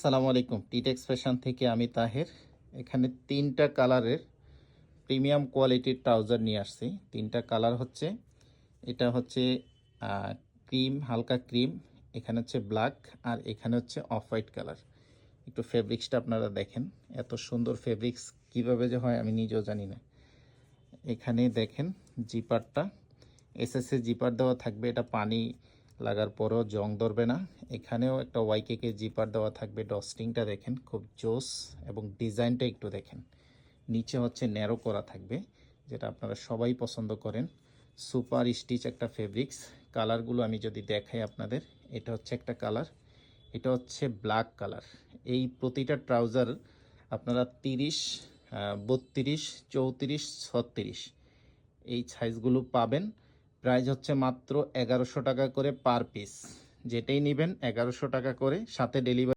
সালামু আলাইকুম। টিটেক্স ফ্যাশন থেকে আমি তাহের। এখানে তিনটা কালারের প্রিমিয়াম কোয়ালিটির ট্রাউজার নিয়ে আসছি। তিনটা কালার হচ্ছে, এটা হচ্ছে ক্রিম, হালকা ক্রিম, এখানে হচ্ছে ব্ল্যাক, আর এখানে হচ্ছে অফ হোয়াইট কালার। একটু ফেব্রিক্সটা আপনারা দেখেন, এত সুন্দর ফেব্রিক্স কীভাবে যে হয় আমি নিজেও জানি না। এখানে দেখেন জিপারটা এসএসএ জিপার দেওয়া থাকবে, এটা পানি লাগার পরও জং ধরবে না। এখানেও একটা ওয়াইকেকে জিপার দেওয়া থাকবে। ডস্টিংটা দেখেন, খুব জোস এবং ডিজাইনটা একটু দেখেন। নিচে হচ্ছে ন্যারো করা থাকবে, যেটা আপনারা সবাই পছন্দ করেন। সুপার স্টিচ একটা ফেব্রিক্স কালারগুলো আমি যদি দেখাই আপনাদের, এটা হচ্ছে একটা কালার এটা হচ্ছে ব্ল্যাক কালার এই প্রতিটা ট্রাউজার আপনারা তিরিশ বত্রিশ, চৌত্রিশ, ছত্রিশ এই সাইজগুলো পাবেন। প্রাইস হচ্ছে মাত্র এগারোশো টাকা করে পার পিস যেটাই নেবেন এগারোশো টাকা করে সাথে ডেলিভারি